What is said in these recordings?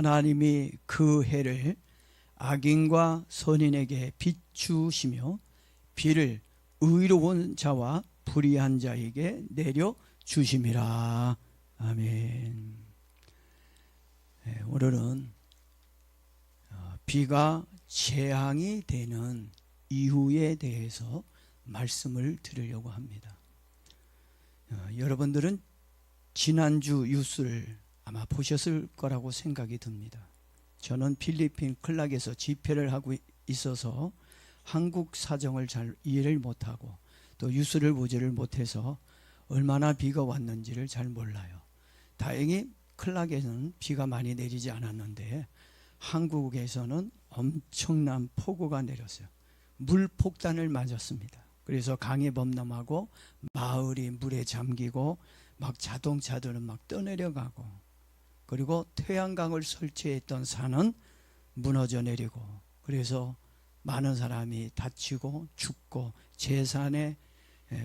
하나님이 그 해를 악인과 선인에게 비추시며 비를 의로운 자와 불의한 자에게 내려 주심이라. 아멘. 네, 오늘은 어, 비가 재앙이 되는 이유에 대해서 말씀을 드리려고 합니다. 어, 여러분들은 지난주 뉴스를 아마 보셨을 거라고 생각이 듭니다. 저는 필리핀 클락에서 집회를 하고 있어서 한국 사정을 잘 이해를 못하고 또 뉴스를 보지를 못해서 얼마나 비가 왔는지를 잘 몰라요. 다행히 클락에는 비가 많이 내리지 않았는데 한국에서는 엄청난 폭우가 내렸어요. 물 폭탄을 맞았습니다. 그래서 강이 범람하고 마을이 물에 잠기고 막 자동차들은 막 떠내려가고 그리고 태양광을 설치했던 산은 무너져 내리고 그래서 많은 사람이 다치고 죽고 재산에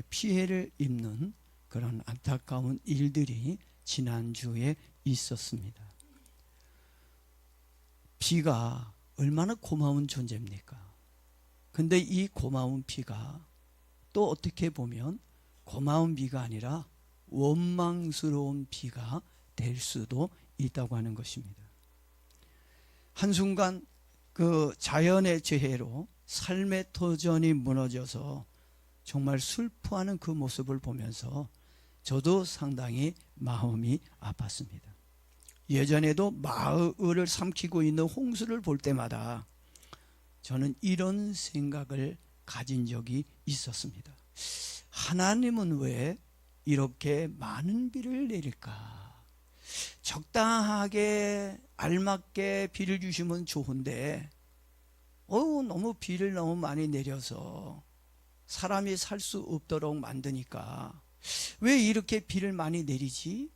피해를 입는 그런 안타까운 일들이 지난주에 있었습니다. 비가 얼마나 고마운 존재입니까? 근데 이 고마운 비가 또 어떻게 보면 고마운 비가 아니라 원망스러운 비가 될 수도 있다고 하는 것입니다. 한순간 그 자연의 재해로 삶의 터전이 무너져서 정말 슬퍼하는 그 모습을 보면서 저도 상당히 마음이 아팠습니다. 예전에도 마을을 삼키고 있는 홍수를 볼 때마다 저는 이런 생각을 가진 적이 있었습니다. 하나님은 왜 이렇게 많은 비를 내릴까? 적당하게 알맞게 비를 주시면 좋은데 어우 너무 비를 너무 많이 내려서 사람이 살 수 없도록 만드니까 왜 이렇게 비를 많이 내리지?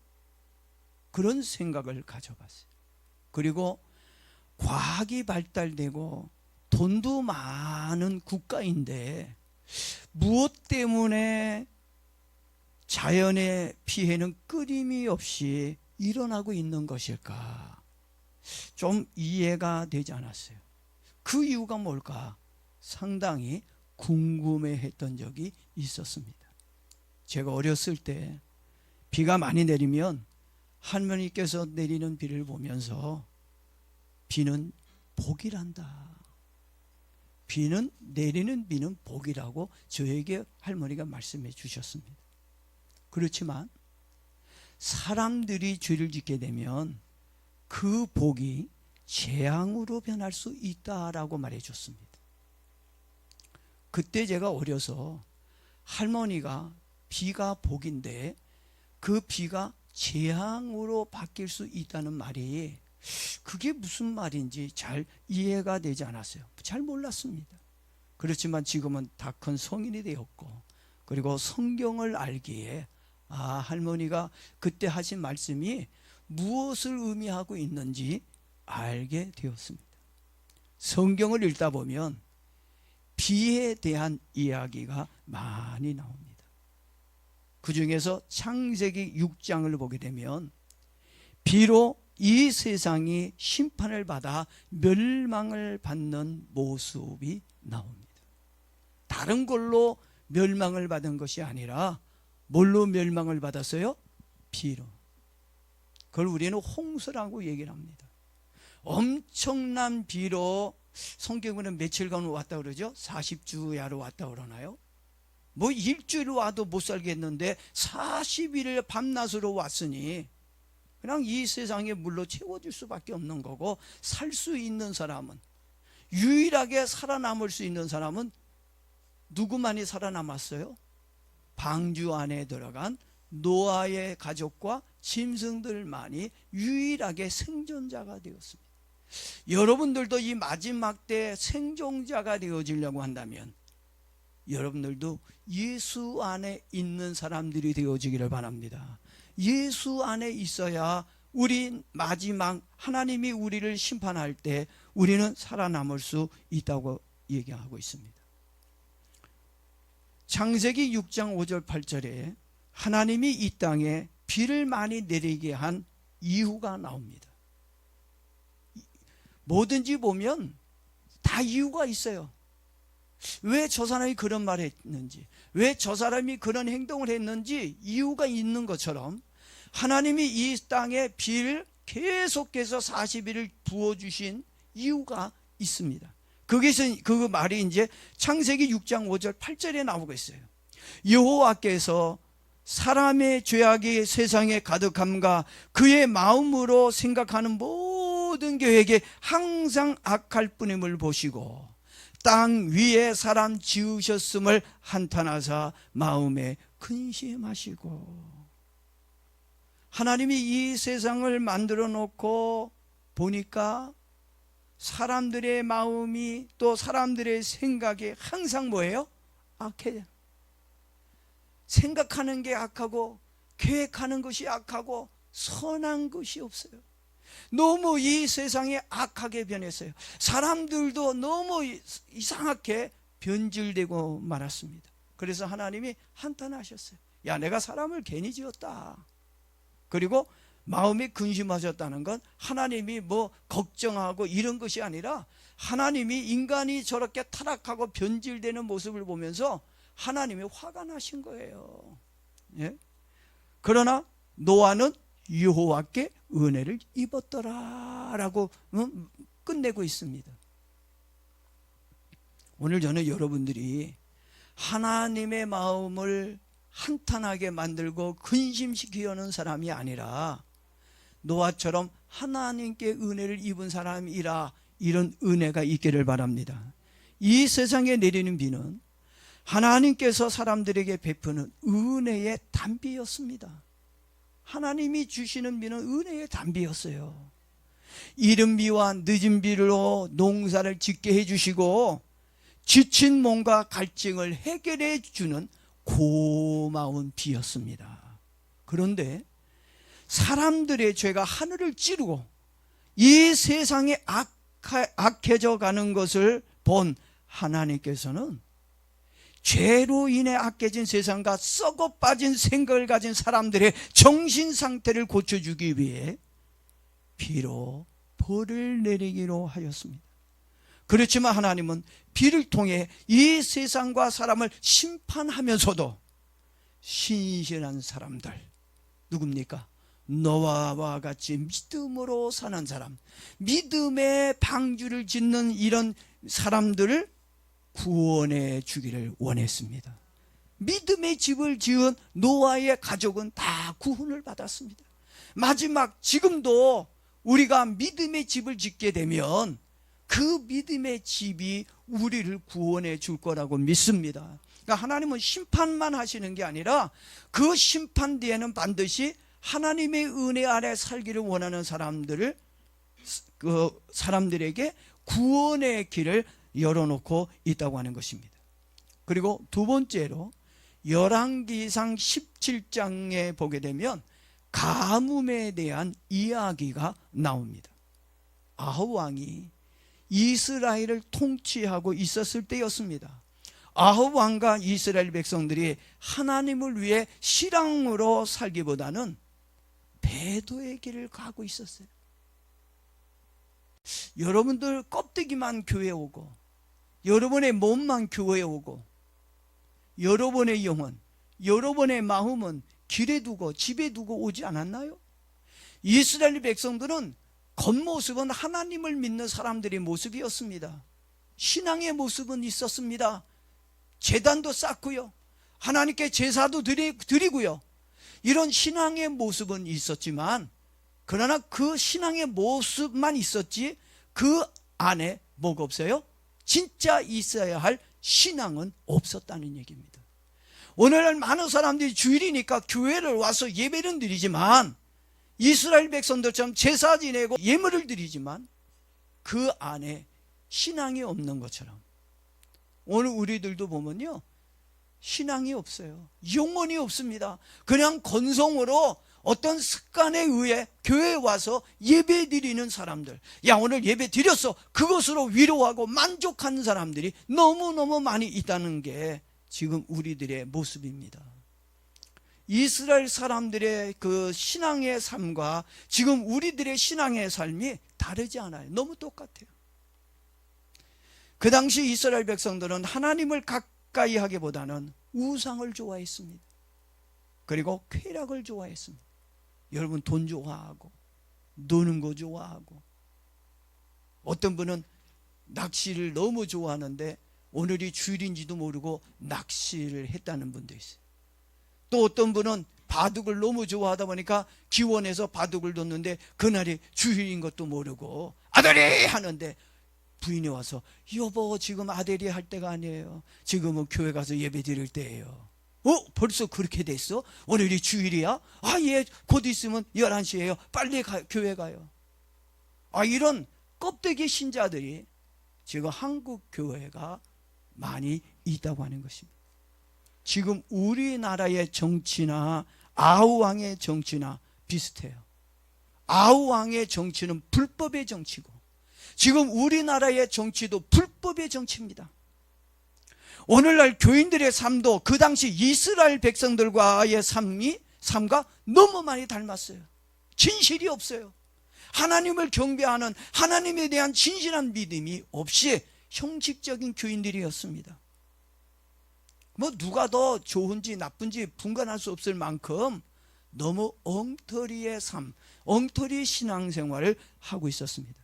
그런 생각을 가져봤어요. 그리고 과학이 발달되고 돈도 많은 국가인데 무엇 때문에 자연의 피해는 끊임이 없이 일어나고 있는 것일까? 좀 이해가 되지 않았어요. 그 이유가 뭘까? 상당히 궁금해 했던 적이 있었습니다. 제가 어렸을 때 비가 많이 내리면 할머니께서 내리는 비를 보면서 비는 복이란다. 비는 내리는 비는 복이라고 저에게 할머니가 말씀해 주셨습니다. 그렇지만 사람들이 죄를 짓게 되면 그 복이 재앙으로 변할 수 있다라고 말해 줬습니다. 그때 제가 어려서 할머니가 비가 복인데 그 비가 재앙으로 바뀔 수 있다는 말이 그게 무슨 말인지 잘 이해가 되지 않았어요. 잘 몰랐습니다. 그렇지만 지금은 다 큰 성인이 되었고 그리고 성경을 알기에 아 할머니가 그때 하신 말씀이 무엇을 의미하고 있는지 알게 되었습니다. 성경을 읽다 보면 비에 대한 이야기가 많이 나옵니다. 그 중에서 창세기 6장을 보게 되면 비로 이 세상이 심판을 받아 멸망을 받는 모습이 나옵니다. 다른 걸로 멸망을 받은 것이 아니라 뭘로 멸망을 받았어요? 비로. 그걸 우리는 홍수라고 얘기를 합니다. 엄청난 비로 성경은 며칠간 왔다 그러죠? 40주 야로 왔다 그러나요? 뭐 일주일 와도 못 살겠는데 40일을 밤낮으로 왔으니 그냥 이 세상에 물로 채워질 수밖에 없는 거고 살 수 있는 사람은 유일하게 살아남을 수 있는 사람은 누구만이 살아남았어요? 방주 안에 들어간 노아의 가족과 짐승들만이 유일하게 생존자가 되었습니다. 여러분들도 이 마지막 때 생존자가 되어지려고 한다면 여러분들도 예수 안에 있는 사람들이 되어지기를 바랍니다. 예수 안에 있어야 우리 마지막 하나님이 우리를 심판할 때 우리는 살아남을 수 있다고 얘기하고 있습니다. 창세기 6장 5절 8절에 하나님이 이 땅에 비를 많이 내리게 한 이유가 나옵니다. 뭐든지 보면 다 이유가 있어요. 왜 저 사람이 그런 말을 했는지, 왜 저 사람이 그런 행동을 했는지 이유가 있는 것처럼 하나님이 이 땅에 비를 계속해서 40일을 부어주신 이유가 있습니다. 거기서 그 말이 이제 창세기 6장 5절 8절에 나오고 있어요. 여호와께서 사람의 죄악이 세상에 가득함과 그의 마음으로 생각하는 모든 계획에 항상 악할 뿐임을 보시고 땅 위에 사람 지으셨음을 한탄하사 마음에 근심하시고 하나님이 이 세상을 만들어 놓고 보니까 사람들의 마음이 또 사람들의 생각이 항상 뭐예요? 악해요. 생각하는 게 악하고 계획하는 것이 악하고 선한 것이 없어요. 너무 이 세상이 악하게 변했어요. 사람들도 너무 이상하게 변질되고 말았습니다. 그래서 하나님이 한탄하셨어요. 야, 내가 사람을 괜히 지었다. 그리고 마음이 근심하셨다는 건 하나님이 뭐 걱정하고 이런 것이 아니라 하나님이 인간이 저렇게 타락하고 변질되는 모습을 보면서 하나님이 화가 나신 거예요. 예? 그러나 노아는 여호와께 은혜를 입었더라라고 음, 끝내고 있습니다. 오늘 저는 여러분들이 하나님의 마음을 한탄하게 만들고 근심시키려는 사람이 아니라 노아처럼 하나님께 은혜를 입은 사람이라 이런 은혜가 있기를 바랍니다. 이 세상에 내리는 비는 하나님께서 사람들에게 베푸는 은혜의 담비였습니다. 하나님이 주시는 비는 은혜의 담비였어요. 이른 비와 늦은 비로 농사를 짓게 해주시고 지친 몸과 갈증을 해결해 주는 고마운 비였습니다. 그런데 사람들의 죄가 하늘을 찌르고 이 세상에 악해져 가는 것을 본 하나님께서는 죄로 인해 악해진 세상과 썩어 빠진 생각을 가진 사람들의 정신 상태를 고쳐주기 위해 비로 벌을 내리기로 하였습니다. 그렇지만 하나님은 비를 통해 이 세상과 사람을 심판하면서도 신실한 사람들 누굽니까? 노아와 같이 믿음으로 사는 사람, 믿음의 방주를 짓는 이런 사람들을 구원해 주기를 원했습니다. 믿음의 집을 지은 노아의 가족은 다 구원을 받았습니다. 마지막 지금도 우리가 믿음의 집을 짓게 되면 그 믿음의 집이 우리를 구원해 줄 거라고 믿습니다. 그러니까 하나님은 심판만 하시는 게 아니라 그 심판 뒤에는 반드시 하나님의 은혜 아래 살기를 원하는 사람들을 그 사람들에게 구원의 길을 열어놓고 있다고 하는 것입니다. 그리고 두 번째로 열왕기상 17장에 보게 되면 가뭄에 대한 이야기가 나옵니다. 아합 왕이 이스라엘을 통치하고 있었을 때였습니다. 아합 왕과 이스라엘 백성들이 하나님을 위해 실앙으로 살기보다는 배도의 길을 가고 있었어요. 여러분들 껍데기만 교회 오고 여러분의 몸만 교회에 오고 여러분의 영혼, 여러분의 마음은 길에 두고 집에 두고 오지 않았나요? 이스라엘 백성들은 겉모습은 하나님을 믿는 사람들의 모습이었습니다. 신앙의 모습은 있었습니다. 재단도 쌓고요. 하나님께 제사도 드리, 드리고요. 이런 신앙의 모습은 있었지만 그러나 그 신앙의 모습만 있었지 그 안에 뭐가 없어요? 진짜 있어야 할 신앙은 없었다는 얘기입니다. 오늘날 많은 사람들이 주일이니까 교회를 와서 예배는 드리지만 이스라엘 백성들처럼 제사 지내고 예물을 드리지만 그 안에 신앙이 없는 것처럼 오늘 우리들도 보면요 신앙이 없어요. 영혼이 없습니다. 그냥 건성으로 어떤 습관에 의해 교회에 와서 예배 드리는 사람들. 야, 오늘 예배 드렸어. 그것으로 위로하고 만족하는 사람들이 너무너무 많이 있다는 게 지금 우리들의 모습입니다. 이스라엘 사람들의 그 신앙의 삶과 지금 우리들의 신앙의 삶이 다르지 않아요. 너무 똑같아요. 그 당시 이스라엘 백성들은 하나님을 가까이 하기보다는 우상을 좋아했습니다. 그리고 쾌락을 좋아했습니다. 여러분 돈 좋아하고 노는 거 좋아하고 어떤 분은 낚시를 너무 좋아하는데 오늘이 주일인지도 모르고 낚시를 했다는 분도 있어요. 또 어떤 분은 바둑을 너무 좋아하다 보니까 기원에서 바둑을 뒀는데 그날이 주일인 것도 모르고 아들이 하는데 부인이 와서 여보 지금 아들이 할 때가 아니에요. 지금은 교회 가서 예배 드릴 때예요. 어? 벌써 그렇게 됐어? 오늘이 주일이야? 아, 예, 곧 있으면 11시예요. 빨리 가, 교회 가요. 아, 이런 껍데기 신자들이 지금 한국 교회가 많이 있다고 하는 것입니다. 지금 우리나라의 정치나 아우왕의 정치나 비슷해요. 아우왕의 정치는 불법의 정치고 지금 우리나라의 정치도 불법의 정치입니다. 오늘날 교인들의 삶도 그 당시 이스라엘 백성들과의 삶이 삶과 너무 많이 닮았어요. 진실이 없어요. 하나님을 경배하는 하나님에 대한 진실한 믿음이 없이 형식적인 교인들이었습니다. 뭐 누가 더 좋은지 나쁜지 분간할 수 없을 만큼 너무 엉터리의 삶, 엉터리 신앙생활을 하고 있었습니다.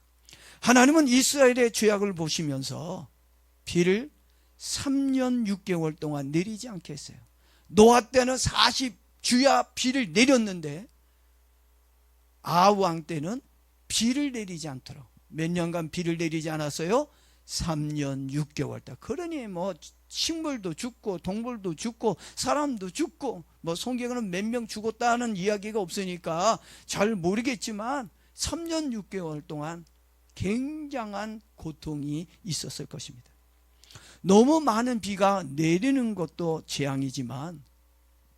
하나님은 이스라엘의 죄악을 보시면서 비를 3년 6개월 동안 내리지 않게 했어요. 노아 때는 40 주야 비를 내렸는데 아왕 때는 비를 내리지 않도록 몇 년간 비를 내리지 않았어요? 3년 6개월 때. 그러니 뭐 식물도 죽고 동물도 죽고 사람도 죽고 뭐 성경에는 몇 명 죽었다는 이야기가 없으니까 잘 모르겠지만 3년 6개월 동안 굉장한 고통이 있었을 것입니다. 너무 많은 비가 내리는 것도 재앙이지만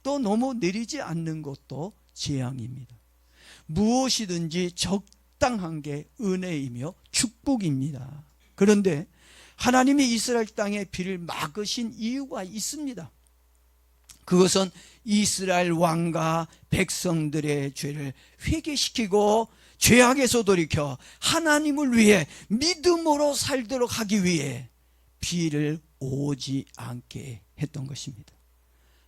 또 너무 내리지 않는 것도 재앙입니다. 무엇이든지 적당한 게 은혜이며 축복입니다. 그런데 하나님이 이스라엘 땅에 비를 막으신 이유가 있습니다. 그것은 이스라엘 왕과 백성들의 죄를 회개시키고 죄악에서 돌이켜 하나님을 위해 믿음으로 살도록 하기 위해 비를 오지 않게 했던 것입니다.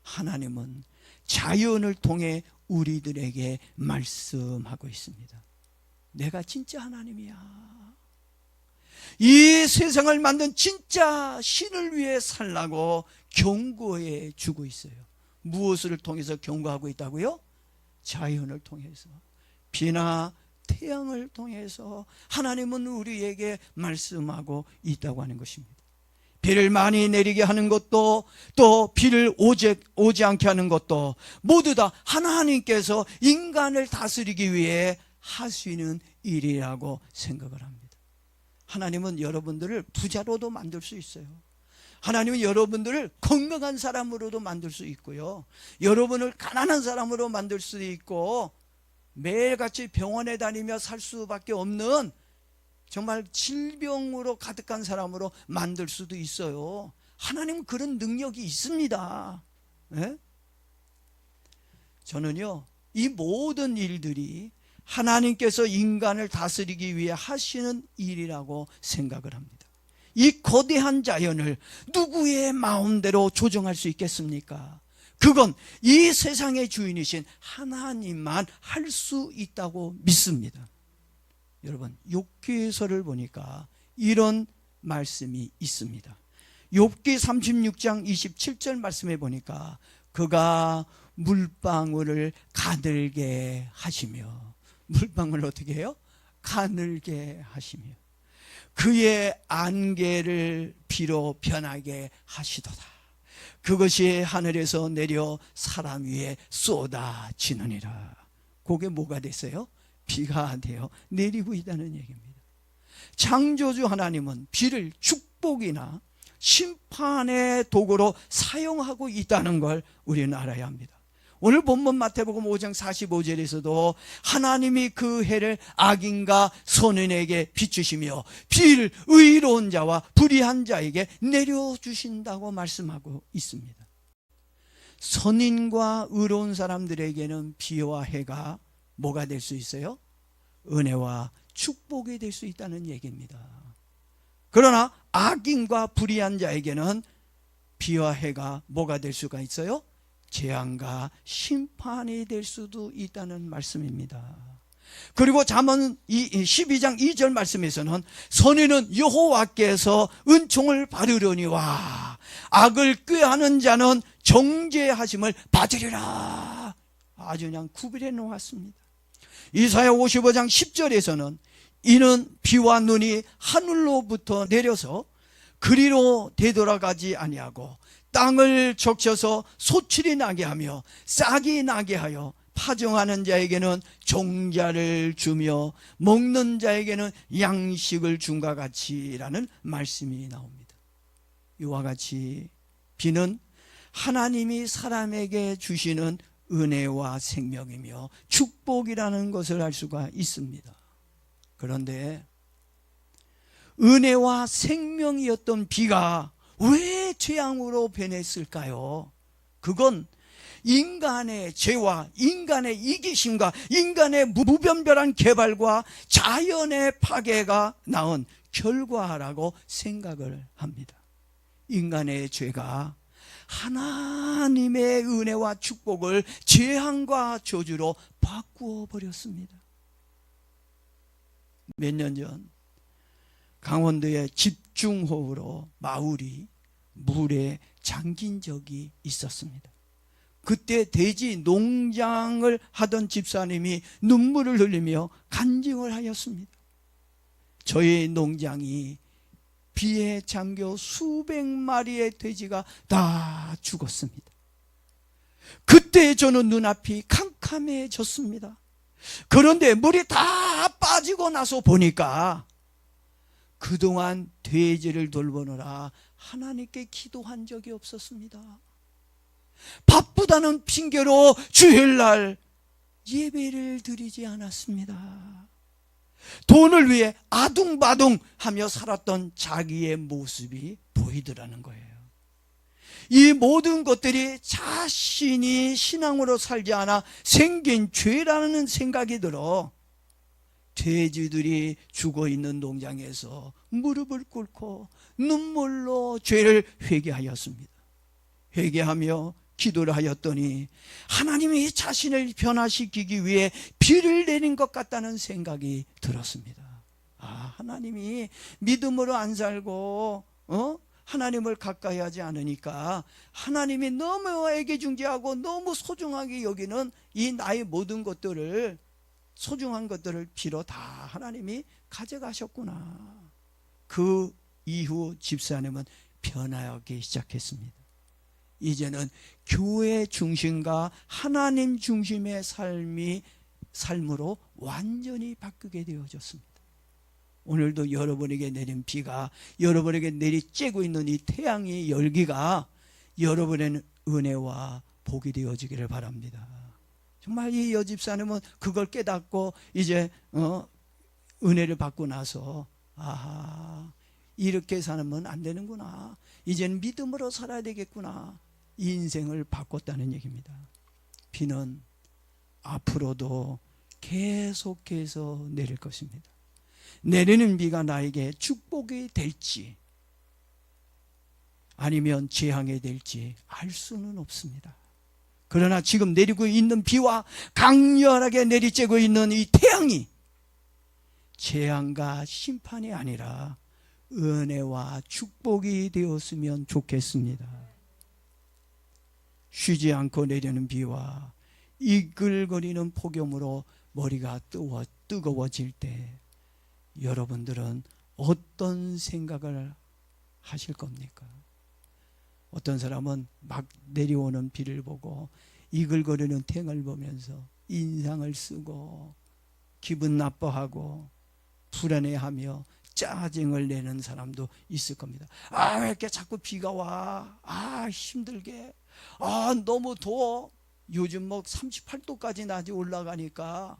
하나님은 자연을 통해 우리들에게 말씀하고 있습니다. 내가 진짜 하나님이야. 이 세상을 만든 진짜 신을 위해 살라고 경고해 주고 있어요. 무엇을 통해서 경고하고 있다고요? 자연을 통해서. 비나 태양을 통해서 하나님은 우리에게 말씀하고 있다고 하는 것입니다. 비를 많이 내리게 하는 것도 또 비를 오지, 오지 않게 하는 것도 모두 다 하나님께서 인간을 다스리기 위해 하시는 일이라고 생각을 합니다. 하나님은 여러분들을 부자로도 만들 수 있어요. 하나님은 여러분들을 건강한 사람으로도 만들 수 있고요. 여러분을 가난한 사람으로 만들 수도 있고 매일같이 병원에 다니며 살 수밖에 없는 정말 질병으로 가득한 사람으로 만들 수도 있어요. 하나님은 그런 능력이 있습니다. 네? 저는요, 이 모든 일들이 하나님께서 인간을 다스리기 위해 하시는 일이라고 생각을 합니다. 이 거대한 자연을 누구의 마음대로 조정할 수 있겠습니까? 그건 이 세상의 주인이신 하나님만 할 수 있다고 믿습니다. 여러분, 욥기서를 보니까 이런 말씀이 있습니다. 욥기 36장 27절 말씀에 보니까 그가 물방울을 가늘게 하시며 물방울 어떻게 해요? 가늘게 하시며 그의 안개를 비로 변하게 하시도다. 그것이 하늘에서 내려 사람 위에 쏟아지느니라. 그게 뭐가 됐어요? 비가 되어 내리고 있다는 얘기입니다. 창조주 하나님은 비를 축복이나 심판의 도구로 사용하고 있다는 걸 우리는 알아야 합니다. 오늘 본문 마태복음 5장 45절에서도 하나님이 그 해를 악인과 선인에게 비추시며 비를 의로운 자와 불의한 자에게 내려주신다고 말씀하고 있습니다. 선인과 의로운 사람들에게는 비와 해가 뭐가 될 수 있어요? 은혜와 축복이 될 수 있다는 얘기입니다. 그러나 악인과 불의한 자에게는 비와 해가 뭐가 될 수가 있어요? 재앙과 심판이 될 수도 있다는 말씀입니다. 그리고 잠언 12장 2절 말씀에서는 선인은 여호와께서 은총을 받으려니와 악을 꾀하는 자는 정죄하심을 받으리라. 아주 그냥 구별해 놓았습니다. 이사야 55장 10절에서는 이는 비와 눈이 하늘로부터 내려서 그리로 되돌아가지 아니하고 땅을 적셔서 소출이 나게 하며 싹이 나게 하여 파종하는 자에게는 종자를 주며 먹는 자에게는 양식을 준과 같이라는 말씀이 나옵니다. 이와 같이 비는 하나님이 사람에게 주시는 은혜와 생명이며 축복이라는 것을 알 수가 있습니다. 그런데 은혜와 생명이었던 비가 왜 재앙으로 변했을까요? 그건 인간의 죄와 인간의 이기심과 인간의 무변별한 개발과 자연의 파괴가 낳은 결과라고 생각을 합니다. 인간의 죄가 하나님의 은혜와 축복을 재앙과 저주로 바꾸어 버렸습니다. 몇 년 전 강원도의 집중호우로 마을이 물에 잠긴 적이 있었습니다. 그때 돼지 농장을 하던 집사님이 눈물을 흘리며 간증을 하였습니다. 저희 농장이 비에 잠겨 수백 마리의 돼지가 다 죽었습니다. 그때 저는 눈앞이 캄캄해졌습니다. 그런데 물이 다 빠지고 나서 보니까 그동안 돼지를 돌보느라 하나님께 기도한 적이 없었습니다. 바쁘다는 핑계로 주일날 예배를 드리지 않았습니다. 돈을 위해 아둥바둥 하며 살았던 자기의 모습이 보이더라는 거예요. 이 모든 것들이 자신이 신앙으로 살지 않아 생긴 죄라는 생각이 들어 돼지들이 죽어 있는 농장에서 무릎을 꿇고 눈물로 죄를 회개하였습니다. 회개하며 기도를 하였더니 하나님이 자신을 변화시키기 위해 비를 내린 것 같다는 생각이 들었습니다. 아, 하나님이 믿음으로 안 살고, 어? 하나님을 가까이 하지 않으니까 하나님이 너무 애기중지하고 너무 소중하게 여기는 이 나의 모든 것들을 소중한 것들을 비로 다 하나님이 가져가셨구나. 그 이후 집사님은 변화하기 시작했습니다. 이제는 교회 중심과 하나님 중심의 삶이 삶으로 완전히 바뀌게 되어졌습니다. 오늘도 여러분에게 내린 비가 여러분에게 내리쬐고 있는 이 태양의 열기가 여러분의 은혜와 복이 되어지기를 바랍니다. 정말 이 여집사님은 그걸 깨닫고 이제 어, 은혜를 받고 나서 아하 이렇게 살면 안 되는구나. 이제는 믿음으로 살아야 되겠구나. 인생을 바꿨다는 얘기입니다. 비는 앞으로도 계속해서 내릴 것입니다. 내리는 비가 나에게 축복이 될지 아니면 재앙이 될지 알 수는 없습니다. 그러나 지금 내리고 있는 비와 강렬하게 내리쬐고 있는 이 태양이 재앙과 심판이 아니라 은혜와 축복이 되었으면 좋겠습니다. 쉬지 않고 내리는 비와 이글거리는 폭염으로 머리가 뜨워, 뜨거워질 때 여러분들은 어떤 생각을 하실 겁니까? 어떤 사람은 막 내려오는 비를 보고 이글거리는 탱을 보면서 인상을 쓰고 기분 나빠하고 불안해하며 짜증을 내는 사람도 있을 겁니다. 아, 왜 이렇게 자꾸 비가 와? 아, 힘들게. 아, 너무 더워. 요즘 뭐 38도까지 낮이 올라가니까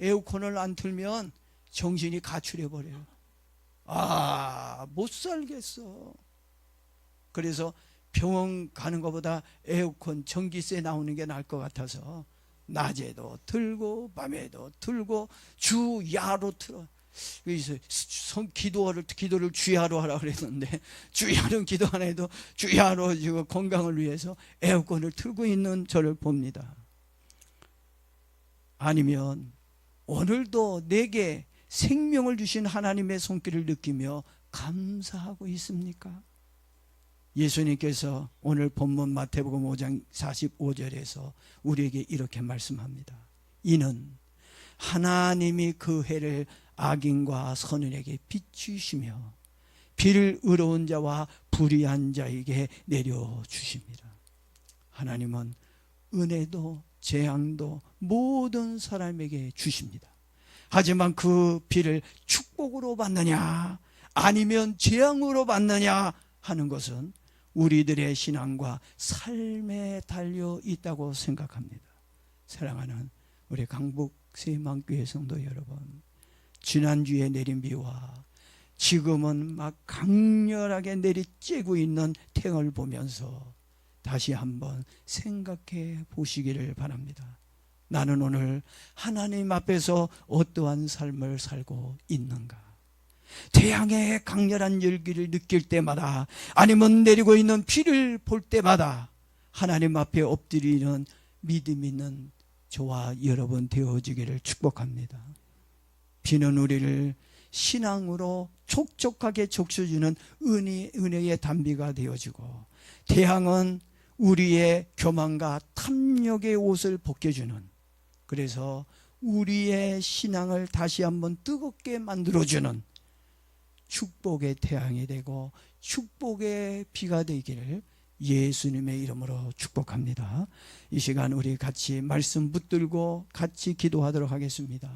에어컨을 안 틀면 정신이 가출해 버려요. 아, 못 살겠어. 그래서 병원 가는 것보다 에어컨 전기세 나오는 게 나을 것 같아서 낮에도 틀고 밤에도 틀고 주야로 틀어. 그래서 성 기도를 기도를 주야로 하라 그랬는데 주야는 기도 안 해도 주야로 지금 건강을 위해서 에어컨을 틀고 있는 저를 봅니다. 아니면 오늘도 내게 생명을 주신 하나님의 손길을 느끼며 감사하고 있습니까? 예수님께서 오늘 본문 마태복음 5장 45절에서 우리에게 이렇게 말씀합니다. 이는 하나님이 그 해를 악인과 선인에게 비추시며 비를 의로운 자와 불의한 자에게 내려 주십니다. 하나님은 은혜도 재앙도 모든 사람에게 주십니다. 하지만 그 비를 축복으로 받느냐 아니면 재앙으로 받느냐 하는 것은 우리들의 신앙과 삶에 달려 있다고 생각합니다. 사랑하는 우리 강북 세만교회 성도 여러분, 지난주에 내린 비와 지금은 막 강렬하게 내리쬐고 있는 태양을 보면서 다시 한번 생각해 보시기를 바랍니다. 나는 오늘 하나님 앞에서 어떠한 삶을 살고 있는가? 태양의 강렬한 열기를 느낄 때마다 아니면 내리고 있는 비를 볼 때마다 하나님 앞에 엎드리는 믿음 있는 저와 여러분 되어지기를 축복합니다. 비는 우리를 신앙으로 촉촉하게 적셔주는 은혜, 은혜의 단비가 되어지고 태양은 우리의 교만과 탐욕의 옷을 벗겨주는 그래서 우리의 신앙을 다시 한번 뜨겁게 만들어주는 축복의 태양이 되고 축복의 비가 되기를 예수님의 이름으로 축복합니다. 이 시간 우리 같이 말씀 붙들고 같이 기도하도록 하겠습니다.